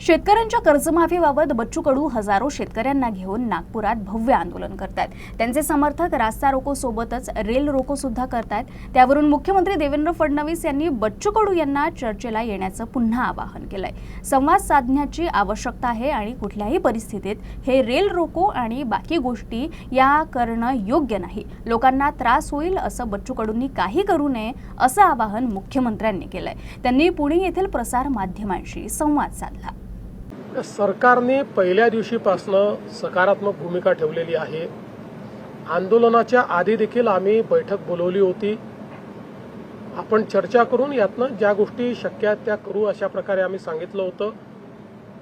शेतकऱ्यांच्या कर्जमाफीबाबत बच्चू कडू हजारो शेतकऱ्यांना घेऊन नागपुरात भव्य आंदोलन करतात त्यांचे समर्थक रास्ता रोको सोबतच रेल रोको सुद्धा करतात त्यावरून मुख्यमंत्री देवेंद्र फडणवीस यांनी बच्चू कडू यांना चर्चेला येण्याचं पुन्हा आवाहन केलंय. संवाद साधण्याची आवश्यकता आहे आणि कुठल्याही परिस्थितीत हे रेल रोको आणि बाकी गोष्टी या करणं योग्य नाही. लोकांना त्रास होईल असं बच्चू कडूंनी काही करू नये असं आवाहन मुख्यमंत्र्यांनी केलंय. त्यांनी पुणे येथील प्रसार माध्यमांशी संवाद साधला. सरकारने पहिल्या दिवशीपासनं सकारात्मक भूमिका ठेवलेली आहे. आंदोलनाच्या आधी देखील आम्ही बैठक बोलवली होती. आपण चर्चा करून यातनं ज्या गोष्टी शक्य आहेत त्या करू अशा प्रकारे आम्ही सांगितलं होतं.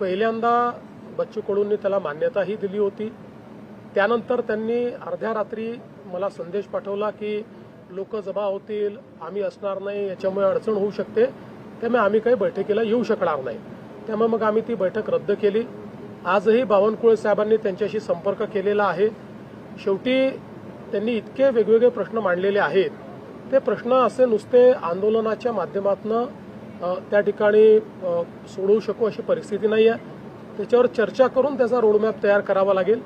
पहिल्यांदा बच्चू कडूंनी त्याला मान्यताही दिली होती. त्यानंतर त्यांनी अर्ध्या रात्री मला संदेश पाठवला की लोक जमा होतील आम्ही असणार नाही याच्यामुळे अडचण होऊ शकते. त्यामुळे आम्ही काही बैठकीला येऊ शकणार नाही. त्यामुळे मग आम्ही ती बैठक रद्द केली. आजही बावनकुळे साहेबांनी त्यांच्याशी संपर्क केलेला आहे. शेवटी त्यांनी इतके वेगवेगळे प्रश्न मांडलेले आहेत. ते प्रश्न असे नुसते आंदोलनाच्या माध्यमातून त्या ठिकाणी सोडवू शकू अशी परिस्थिती नाही आहे त्याच्यावर चर्चा करून त्याचा रोडमॅप तयार करावा लागेल.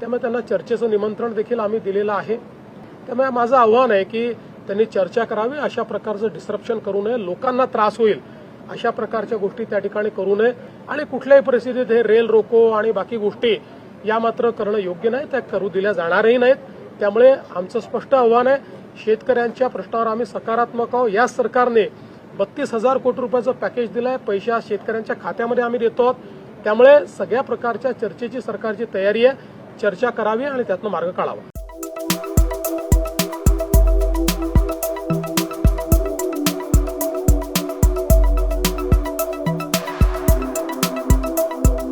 त्यामुळे त्यांना चर्चेचं निमंत्रण देखील आम्ही दिलेलं आहे. त्यामुळे माझं आव्हान आहे की त्यांनी चर्चा करावी अशा प्रकारचं डिस्क्रप्शन करू नये. लोकांना त्रास होईल. अशा प्रकारच्या गोष्टी त्या ठिकाणी करू नये. आणि कुठल्याही परिस्थितीत हे रेल रोको आणि बाकी गोष्टी या मात्र करणं योग्य नाही त्या करू दिल्या जाणारही नाहीत. त्यामुळे आमचं स्पष्ट आव्हान आहे शेतकऱ्यांच्या प्रश्नावर आम्ही सकारात्मक आहोत. या सरकारने बत्तीस हजार कोटी रुपयाचं पॅकेज दिलंय पैसे आज शेतकऱ्यांच्या खात्यामध्ये आम्ही देतो आहोत. त्यामुळे सगळ्या प्रकारच्या चर्चेची सरकारची तयारी आहे. चर्चा करावी आणि त्यातनं मार्ग काढावा.